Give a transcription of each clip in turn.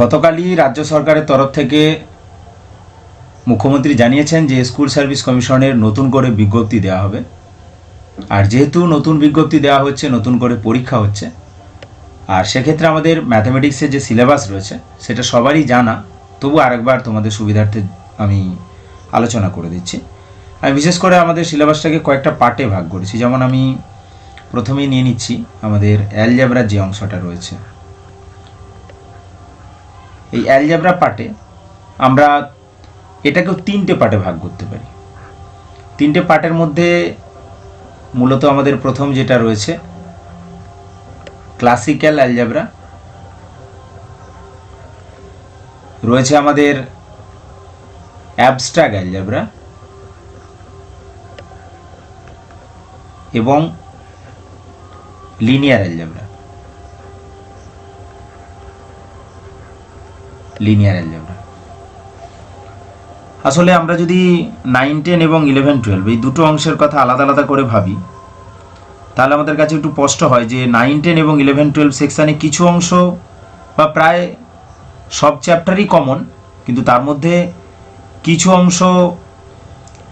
গতকালই রাজ্য সরকারের তরফ থেকে মুখ্যমন্ত্রী জানিয়েছেন যে স্কুল সার্ভিস কমিশনের নতুন করে বিজ্ঞপ্তি দেওয়া হবে। আর যেহেতু নতুন বিজ্ঞপ্তি দেওয়া হচ্ছে, নতুন করে পরীক্ষা হচ্ছে, আর সেক্ষেত্রে আমাদের ম্যাথামেটিক্সের যে সিলেবাস রয়েছে, সেটা সবারই জানা। তবু আরেকবার তোমাদের সুবিধার্থে আমি আলোচনা করে দিচ্ছি। আমি বিশেষ করে আমাদের সিলেবাসটাকে কয়েকটা পার্টে ভাগ করেছি। যেমন আমি প্রথমেই নিয়ে নিচ্ছি, আমাদের অ্যালজাবরার যে অংশটা রয়েছে। এই অ্যালজাবরা পার্টে আমরা এটাকেও তিনটে পার্টে ভাগ করতে পারি। তিনটে পার্টের মধ্যে মূলত আমাদের প্রথম যেটা রয়েছে ক্লাসিক্যাল অ্যালজাবরা রয়েছে আমাদের অ্যাবস্ট্রাক্ট অ্যালজাবরা এবং লিনিয়ার অ্যালজাবরা লিনিয়ার অ্যালজাবরা আসলে আমরা যদি নাইন টেন এবং ইলেভেন টুয়েলভ এই দুটো অংশের কথা আলাদা আলাদা করে ভাবি, তাহলে আমাদের কাছে একটু স্পষ্ট হয় যে নাইন টেন এবং ইলেভেন টুয়েলভ সেকশানে কিছু অংশ বা প্রায় সব চ্যাপ্টারই কমন কিন্তু তার মধ্যে কিছু অংশ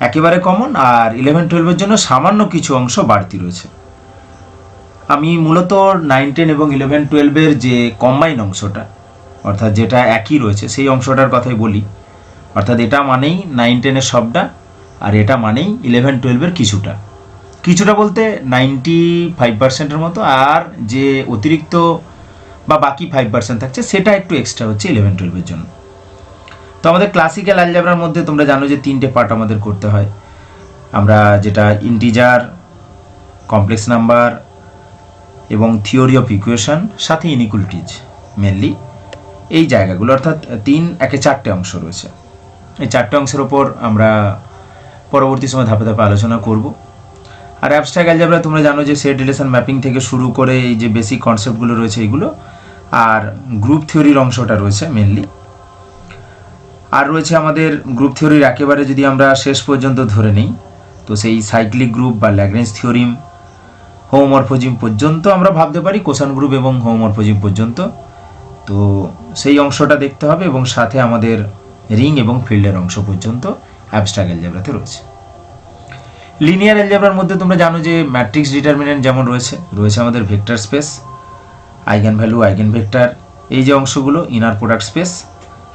একেবারে কমন আর ইলেভেন টুয়েলভের জন্য সামান্য কিছু অংশ বাড়তি রয়েছে। আমি মূলত নাইন টেন এবং ইলেভেন টুয়েলভের যে কম্বাইন অংশটা অর্থাৎ যেটা একই রয়েছে, সেই অংশটার কথাই বলি। অর্থাৎ এটা মানেই নাইন টেনের সবটা, আর এটা মানেই ইলেভেন টুয়েলভের কিছুটা। কিছুটা বলতে নাইনটি ফাইভ পার্সেন্টের মতো, আর যে অতিরিক্ত বা বাকি ফাইভ পার্সেন্ট থাকছে, সেটা একটু এক্সট্রা হচ্ছে ইলেভেন টুয়েলভের জন্য। তো আমাদের ক্লাসিক্যাল অ্যালজাবরার মধ্যে তোমরা জানো যে তিনটে পার্ট আমাদের করতে হয়। আমরা যেটা ইন্টিজার কমপ্লেক্স নাম্বার এবং থিওরি অফ ইকুয়েশন সাথে ইনিকুয়ালিটিজ মেনলি এই জায়গাগুলো, অর্থাৎ তিন একে চারটে অংশ রয়েছে। এই চারটে অংশের ওপর আমরা পরবর্তী সময় ধাপে ধাপে আলোচনা করব। আর অ্যাবস্ট্রাক্ট অ্যালজাবরা তোমরা জানো যে সেট রিলেশন ম্যাপিং থেকে শুরু করে এই যে বেসিক কনসেপ্টগুলো রয়েছে এইগুলো আর গ্রুপ থিওরির অংশটা রয়েছে মেনলি আর রয়েছে আমাদের গ্রুপ থিওরির একেবারে যদি আমরা শেষ পর্যন্ত ধরে নিই, তো সেই সাইক্লিক গ্রুপ বা ল্যাগ্রেঞ্জ থিওরিম হোমমরফোজিম পর্যন্ত আমরা ভাবতে পারি কোষান গ্রুপ এবং হোমমরফোজিম পর্যন্ত। তো সেই অংশটা দেখতে হবে এবং সাথে আমাদের রিং এবং ফিল্ডের অংশ পর্যন্ত অ্যাবস্ট্রাক্ট অ্যালজাবরাতে রয়েছে। লিনিয়ার অ্যালজাবরার মধ্যে তোমরা জানো যে ম্যাট্রিক্স ডিটারমিনেন্ট যেমন রয়েছে রয়েছে আমাদের vector space eigen value eigen vector এই যে অংশগুলো inner product space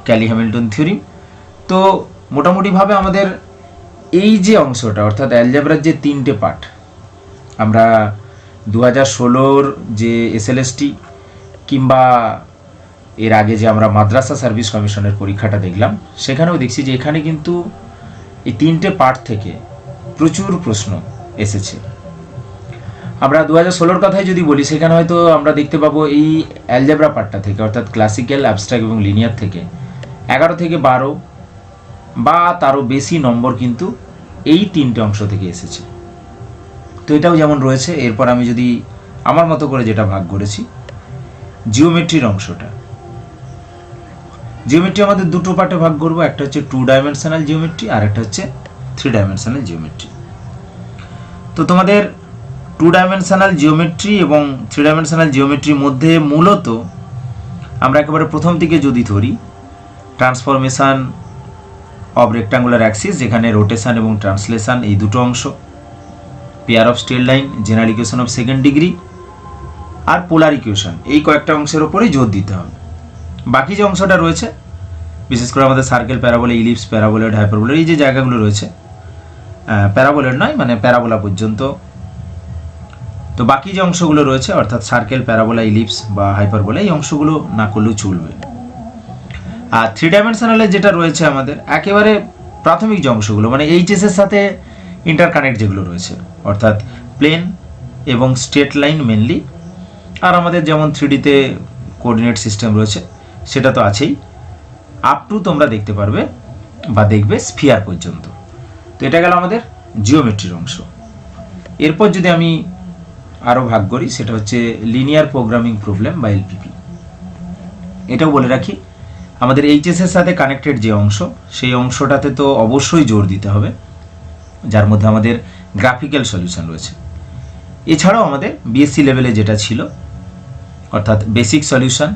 Cayley Hamilton theory তো মোটামুটিভাবে আমাদের এই যে অংশটা, অর্থাৎ অ্যালজাবরার যে তিনটে পার্ট আমরা দু হাজার ষোলোর যে এসএলএসটি কিংবা এর আগে যে আমরা মাদ্রাসা সার্ভিস কমিশনের পরীক্ষাটা দেখলাম, সেখানেও দেখছি যে এখানে কিন্তু এই তিনটে পার্ট থেকে প্রচুর প্রশ্ন এসেছে। আমরা দু হাজার ষোলোর কথাই যদি বলি, সেখানে হয়তো আমরা দেখতে পাবো এই অ্যালজেব্রা পার্টটা থেকে, অর্থাৎ ক্লাসিক্যাল অ্যাবস্ট্রাক্ট এবং লিনিয়ার থেকে এগারো থেকে বারো বা তারও বেশি নম্বর কিন্তু এই তিনটে অংশ থেকে এসেছে। তো এটাও যেমন রয়েছে, এরপর আমি যদি আমার মতো করে যেটা ভাগ করেছি জিওমেট্রির অংশটা। জিওমেট্রি আমাদের দুটো পার্টে ভাগ করব, একটা হচ্ছে টু ডাইমেনশনাল জিওমেট্রি আর একটা হচ্ছে থ্রি ডাইমেনশনাল জিওমেট্রি তো তোমাদের টু ডাইমেনশনাল জিওমেট্রি এবং থ্রি ডাইমেনশনাল জিওমেট্রির মধ্যে মূলত আমরা একেবারে প্রথম থেকে যদি ধরি ট্রান্সফরমেশান অব রেক্টাঙ্গুলার অ্যাক্সিস যেখানে রোটেশন এবং ট্রান্সলেশান এই দুটো অংশ pair of straight line general equation of second degree R polar equation এই কয়েকটা অংশের ওপরেই জোর দিতে হবে। বাকি যে অংশটা রয়েছে, বিশেষ করে আমাদের circle parabola ellipse paraboloid hyperboloid এই যে জায়গাগুলো রয়েছে প্যারাবোলেড নয় মানে প্যারাবোলা পর্যন্ত। তো বাকি যে অংশগুলো রয়েছে, অর্থাৎ সার্কেল প্যারাবোলা ইলিপস বা হাইপারবোলা এই অংশগুলো না করলেও চলবে। আর থ্রি ডাইমেনশনালের যেটা রয়েছে আমাদের, একেবারে প্রাথমিক যে অংশগুলো মানে এইচএসের সাথে ইন্টারকানেক্ট যেগুলো রয়েছে, অর্থাৎ প্লেন এবং স্ট্রেট লাইন মেনলি আর আমাদের যেমন থ্রিডিতে কোঅর্ডিনেট সিস্টেম রয়েছে সেটা তো আছেই। আপ টু তোমরা দেখতে পারবে বা দেখবে স্ফিয়ার পর্যন্ত। তো এটা গেল আমাদের জিওমেট্রির অংশ। এরপর যদি আমি আরও ভাগ করি, সেটা হচ্ছে লিনিয়ার প্রোগ্রামিং প্রবলেম বা এলপিপি এটাও বলে রাখি, আমাদের এইচএসের সাথে কানেক্টেড যে অংশ, সেই অংশটাতে তো অবশ্যই জোর দিতে হবে, যার মধ্যে আমাদের গ্রাফিক্যাল সলিউশন রয়েছে। এছাড়াও আমাদের বিএসসি লেভেলে যেটা ছিল, অর্থাৎ বেসিক সলিউশন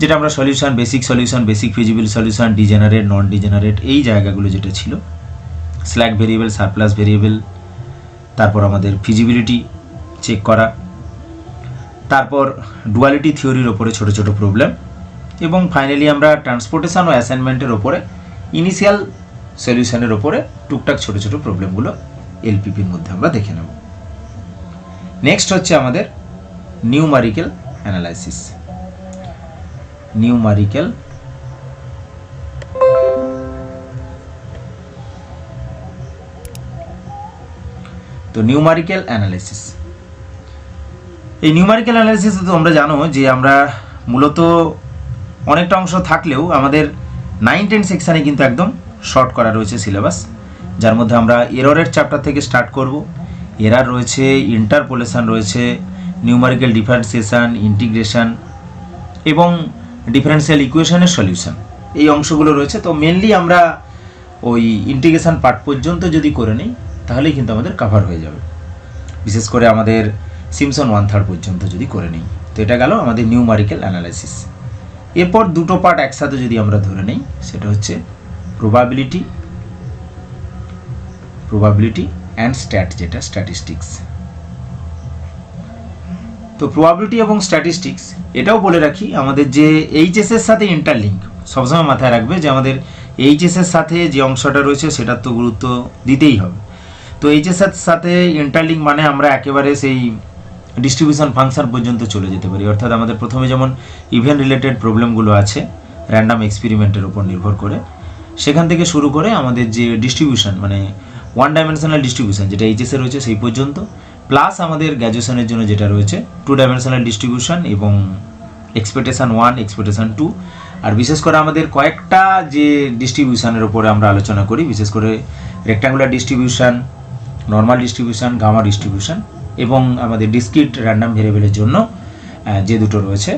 যেটা আমরা solution basic solution basic feasible solution degenerate non degenerate এই জায়গাগুলো যেটা ছিল স্ল্যাক ভেরিয়েবল সারপ্লাস ভেরিয়েবল তারপর আমাদের ফিজিবিলিটি চেক করা, তারপর ডুয়ালিটি থিওরির ওপরে ছোট ছোট প্রবলেম এবং ফাইনালি আমরা ট্রান্সপোর্টেশন ও অ্যাসাইনমেন্টের ওপরে ইনিশিয়াল সলিউশনের ওপরে টুকটাক ছোট ছোট প্রবলেমগুলো এলপিপির মধ্যে আমরা দেখে নেব। নেক্সট হচ্ছে আমাদের নিউমারিক্যাল অ্যানালাইসিস নিউমারিক্যাল। তো নিউমারিক্যাল অ্যানালিসিস এই নিউমারিক্যাল অ্যানালাইসিস তো তোমরা জানো যে আমরা মূলত অনেকটা অংশ থাকলেও আমাদের নাইন, টেন সেকশানে কিন্তু একদম শর্ট করা রয়েছে সিলেবাস। যার মধ্যে আমরা এররের চ্যাপ্টার থেকে স্টার্ট করব। এরার রয়েছে, ইন্টারপোলেশন রয়েছে, নিউমারিক্যাল ডিফারেন্সিয়েশন, ইন্টিগ্রেশন এবং ডিফারেন্সিয়াল ইকুয়েশনের সলিউশন এই অংশগুলো রয়েছে, তো মেনলি আমরা ওই ইন্টিগ্রেশন পার্ট পর্যন্ত যদি করে নিই, তাহলেই কিন্তু আমাদের কাভার হয়ে যাবে। বিশেষ করে আমাদের সিমসন ওয়ান থার্ড পর্যন্ত যদি করে নিই। তো এটা গেল আমাদের নিউমারিক্যাল অ্যানালাইসিস এরপর দুটো পার্ট একসাথে যদি আমরা ধরে নিই, সেটা হচ্ছে প্রবাবিলিটি প্রবাবিলিটি অ্যান্ড স্ট্যাট যেটা স্ট্যাটিস্টিক্স তো প্রবাবিলিটি এবং স্ট্যাটিস্টিক্স এটাও বলে রাখি, আমাদের যে এইচএসের সাথে ইন্টারলিঙ্ক সবসময় মাথায় রাখবে যে আমাদের এইচএসের সাথে যে অংশটা রয়েছে সেটার তো গুরুত্ব দিতেই হবে। তো এইচএসের সাথে ইন্টারলিঙ্ক মানে আমরা একেবারে সেই ডিস্ট্রিবিউশন ফাংশন পর্যন্ত চলে যেতে পারি। অর্থাৎ আমাদের প্রথমে যেমন ইভেন্ট রিলেটেড প্রবলেমগুলো আছে র্যান্ডাম এক্সপেরিমেন্টের উপর নির্ভর করে, সেখান থেকে শুরু করে আমাদের যে ডিস্ট্রিবিউশন মানে ওয়ান ডাইমেনশনাল ডিস্ট্রিবিউশন যেটা এইচএসে রয়েছে সেই পর্যন্ত প্লাস আমাদের গ্র্যাজুয়েশনের জন্য যেটা রয়েছে টু ডাইমেনশনাল ডিস্ট্রিবিউশন এবং এক্সপেকটেশন ওয়ান এক্সপেকটেশন টু আর বিশেষ করে আমাদের কয়েকটা যে ডিস্ট্রিবিউশনের উপরে আমরা আলোচনা করি, বিশেষ করে rectangular distribution normal distribution gamma distribution এবং আমাদের ডিসক্রিট র্যান্ডাম ভেরিয়েবলের জন্য যে দুটো রয়েছে,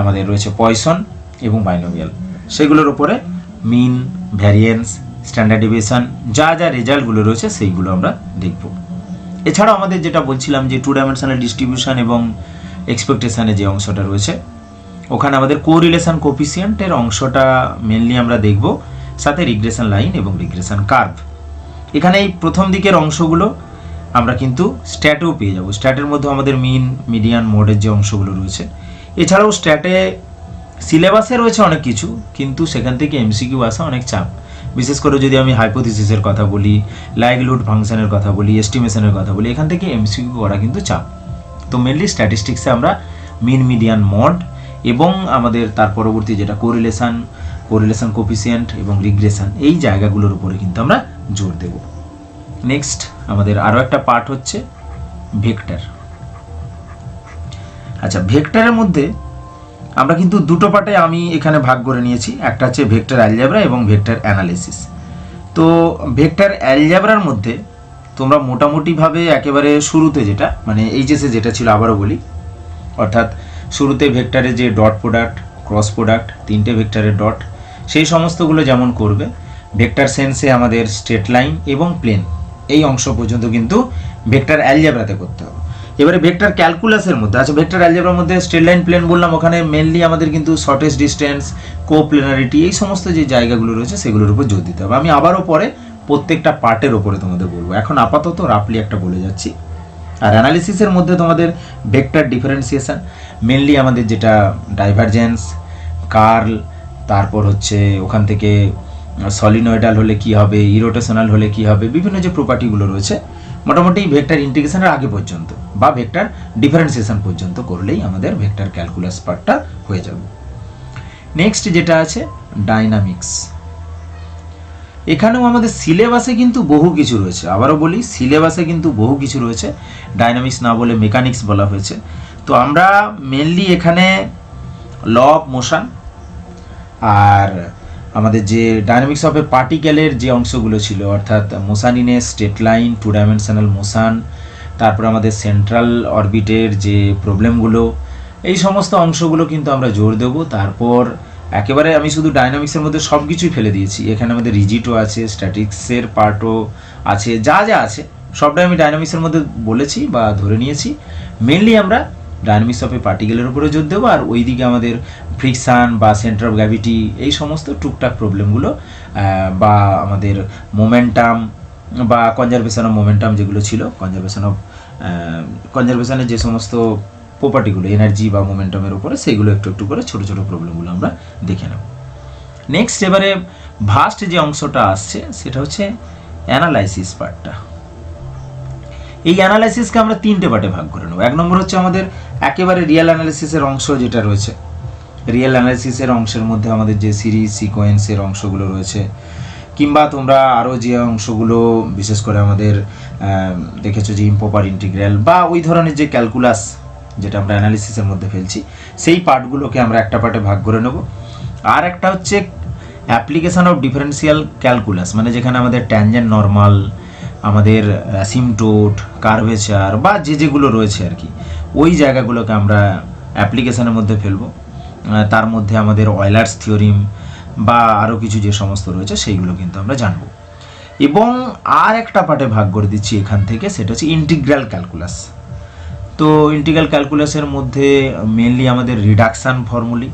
আমাদের রয়েছে পয়সন এবং বাইনোমিয়াল সেগুলোর উপরে মিন ভ্যারিয়েন্স স্ট্যান্ডার্ড ডিভিয়েশন যা যা রেজাল্টগুলো রয়েছে সেইগুলো আমরা দেখব। এছাড়াও আমাদের যেটা বলছিলাম যে টু ডাইমেনশনাল ডিস্ট্রিবিউশন এবং এক্সপেকটেশনের যে অংশটা রয়েছে, ওখানে আমাদের কো কোরিলেশন কোপিসিয়েন্টের অংশটা মেনলি আমরা দেখব, সাথে রিগ্রেশন লাইন এবং রিগ্রেশন কার্ভ এখানে এই প্রথম দিকের অংশগুলো আমরা কিন্তু স্ট্যাটেও পেয়ে যাব। স্ট্যাটের মধ্যে আমাদের মিন মিডিয়ান মোডের যে অংশগুলো রয়েছে। এছাড়াও স্ট্যাটে সিলেবাসে রয়েছে অনেক কিছু, কিন্তু সেখান থেকে এমসিকিউ আসা অনেক চাপ। বিশেষ করে যদি আমি হাইপোথিসিসের কথা বলি লাইভলিহুড ফাংশনের কথা বলি এস্টিমেশনের কথা বলি, এখান থেকে এমসিকিউ করা কিন্তু চাপ। তো মেনলি স্ট্যাটিস্টিক্সে আমরা মিন মিডিয়ান মড এবং আমাদের তার পরবর্তী যেটা কোরিলেশন কোরিলেশন কোপিসিয়েন্ট এবং রিগ্রেশন এই জায়গাগুলোর উপরে কিন্তু আমরা জোর দেব। নেক্সট আমাদের আরও একটা পার্ট হচ্ছে ভেক্টর আচ্ছা ভেক্টরের মধ্যে আমরা কিন্তু দুটো পার্টে আমি এখানে ভাগ করে নিয়েছি। একটা হচ্ছে ভেক্টর অ্যালজেব্রা এবং ভেক্টর অ্যানালিসিস তো ভেক্টর অ্যালজেব্রার মধ্যে তোমরা মোটামুটিভাবে একেবারে শুরুতে যেটা মানে এইচএসে যেটা ছিল আবারও বলি, অর্থাৎ শুরুতে ভেক্টরে যে ডট প্রোডাক্ট, ক্রস প্রোডাক্ট, তিনটে ভেক্টরের ডট, সেই সমস্তগুলো যেমন করবে, ভেক্টর সেন্সে আমাদের স্ট্রেট লাইন এবং প্লেন, এই অংশ পর্যন্ত কিন্তু ভেক্টর অ্যালজেব্রাতে করতে হবে। এবারে ভেক্টর ক্যালকুলাসের মধ্যে আচ্ছা ভেক্টর অ্যালজেব্রার মধ্যে স্ট্রেট লাইন প্লেন বললাম, ওখানে মেনলি আমাদের কিন্তু শর্টেস্ট ডিস্টেন্স কোপ্লেনারিটি এই সমস্ত যে জায়গাগুলো রয়েছে সেগুলোর উপর জোর দিতে হবে। আমি আবারও পরে প্রত্যেকটা পার্টের ওপরে তোমাদের বলব। এখন আপাতত রাফলি একটা বলে যাচ্ছি। আর অ্যানালিসিসের মধ্যে তোমাদের ভেক্টর ডিফারেন্সিয়েশন মেনলি আমাদের যেটা ডাইভারজেন্স কার্ল তারপর হচ্ছে ওখান থেকে সলিনয়েডাল হলে কি হবে ইরোটেশনাল হলে কি হবে, বিভিন্ন যে প্রপার্টিগুলো রয়েছে মোটামুটি ভেক্টর ইন্টিগ্রেশনের আগে পর্যন্ত বা ভেক্টর ডিফারেন্সিয়েশন পর্যন্ত করলেই আমাদের ভেক্টর ক্যালকুলাস পার্টটা হয়ে যাবে। নেক্সট যেটা আছে ডাইনামিক্স এখানেও আমাদের সিলেবাসে কিন্তু বহু কিছু রয়েছে। আবারও বলি সিলেবাসে কিন্তু বহু কিছু রয়েছে। ডাইনামিক্স না বলে মেকানিক্স বলা হয়েছে। তো আমরা মেনলি এখানে ল অফ মোশন আর আমাদের যে ডাইনামিক্স অফ এ পার্টিকেলের যে অংশগুলো ছিল, অর্থাৎ a straight line two dimensional motion তারপর আমাদের সেন্ট্রাল অরবিটের যে প্রবলেমগুলো এই সমস্ত অংশগুলো কিন্তু আমরা জোর দেব। তারপর একেবারে আমি শুধু ডাইনামিক্সের মধ্যে সব কিছুই ফেলে দিয়েছি। এখানে আমাদের রিজিটও আছে স্ট্যাটিক্সের পার্টও আছে, যা যা আছে, সবটাই আমি ডাইনামিক্সের মধ্যে বলেছি বা ধরে নিয়েছি। মেনলি আমরা ডাইনামিক্স অফ এ পার্টিকেলের উপরে জোর দেবো, আর ওইদিকে আমাদের ফ্রিকশান বা সেন্টার অফ গ্র্যাভিটি এই সমস্ত টুকটাক প্রবলেমগুলো বা আমাদের মোমেন্টাম বা কনজারভেশন অফ মোমেন্টাম যেগুলো ছিল কনজারভেশন অফ কনজারভেশনের যে সমস্ত প্রপার্টিগুলো এনার্জি বা মোমেন্টামের উপরে, সেগুলো একটু একটু করে ছোটো ছোটো প্রবলেমগুলো আমরা দেখে নেব। নেক্সট এবারে ভাস্ট যে অংশটা আসছে, সেটা হচ্ছে অ্যানালাইসিস পার্টটা এই অ্যানালাইসিসকে আমরা তিনটে পার্টে ভাগ করে নেব। এক নম্বর হচ্ছে আমাদের একেবারে রিয়েল অ্যানালাইসিসের অংশ যেটা রয়েছে রিয়েল অ্যানালাইসিসের অংশের মধ্যে আমাদের যে সিরিজ সিকোয়েন্সের অংশগুলো রয়েছে, কিংবা তোমরা আরও যে অংশগুলো, বিশেষ করে আমাদের দেখেছ যে ইম্পোপার ইন্টিগ্রাল বা ওই ধরনের যে ক্যালকুলাস যেটা আমরা অ্যানালিসিসের মধ্যে ফেলছি, সেই পার্টগুলোকে আমরা একটা পার্টে ভাগ করে নেব। আর একটা হচ্ছে অ্যাপ্লিকেশন অফ ডিফারেন্সিয়াল ক্যালকুলাস মানে যেখানে আমাদের ট্যানজেন্ট নর্মাল আমাদের সিমটোট কার্ভেচার বা যে যেগুলো রয়েছে আর কি, ওই জায়গাগুলোকে আমরা অ্যাপ্লিকেশানের মধ্যে ফেলব। তার মধ্যে আমাদের অয়েলার্স থিওরিম বা আরও কিছু যে সমস্ত রয়েছে, সেইগুলো কিন্তু আমরা জানব। এবং আর একটা পার্টে ভাগ করে দিচ্ছি এখান থেকে, সেটা হচ্ছে ইন্টিগ্রাল ক্যালকুলাস তো ইন্টিগ্রাল ক্যালকুলাসের মধ্যে মেনলি আমাদের রিডাকশান ফর্মুলি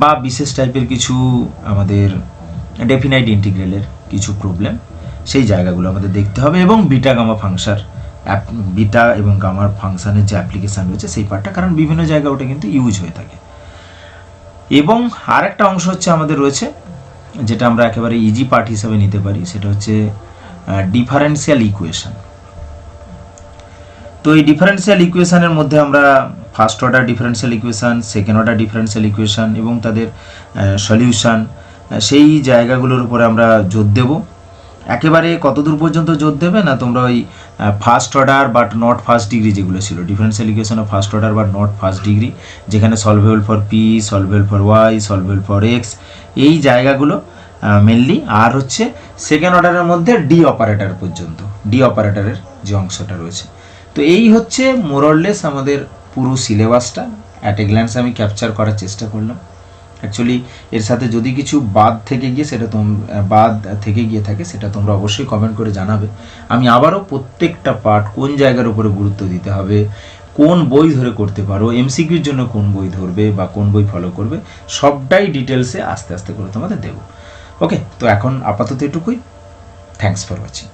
বা বিশেষ টাইপের কিছু আমাদের ডেফিনাইট ইন্টিগ্রালের কিছু প্রবলেম সেই জায়গাগুলো আমাদের দেখতে হবে এবং বিটা গামা ফাংশার বিটা এবং গামার ফাংশানের যে অ্যাপ্লিকেশান রয়েছে, সেই পার্টটা কারণ বিভিন্ন জায়গা ওটা কিন্তু ইউজ হয়ে থাকে। এবং আরেকটা অংশ হচ্ছে আমাদের রয়েছে, যেটা আমরা একেবারে ইজি পার্ট হিসাবে নিতে পারি, সেটা হচ্ছে ডিফারেন্সিয়াল ইকুয়েশন তো এই ডিফারেন্সিয়াল ইকুয়েশনের মধ্যে আমরা first order differential equation second order differential equation এবং তাদের সলিউশন সেই জায়গাগুলোর উপরে আমরা জোর দেব। একেবারে কতদূর পর্যন্ত জোর দেবে না তোমরা ওই first order but not first degree যেগুলো ছিল। Differential equation of first order but not first degree যেখানে solvable for p solvable for y solvable for x এই জায়গাগুলো মেনলি আর হচ্ছে সেকেন্ড অর্ডারের মধ্যে ডি অপারেটর পর্যন্ত ডি অপারেটরের যে অংশটা রয়েছে। তো এই হচ্ছে মোরললেস আমাদের পুরো সিলেবাসটা অ্যাট এ গ্ল্যান্স আমি ক্যাপচার করার চেষ্টা করলাম। অ্যাকচুয়ালি এর সাথে যদি কিছু বাদ থেকে গিয়ে সেটা তোম বাদ থেকে গিয়ে থাকে, সেটা তোমরা অবশ্যই কমেন্ট করে জানাবে। আমি আবারও প্রত্যেকটা পার্ট কোন জায়গার উপরে গুরুত্ব দিতে হবে, কোন বই ধরে করতে পারো এমসিকিউর জন্য কোন বই ধরবে বা কোন বই ফলো করবে, সবটাই ডিটেলসে আস্তে আস্তে করে তোমাদের দেবো। ওকে তো এখন আপাতত এটুকুই। Thanks for watching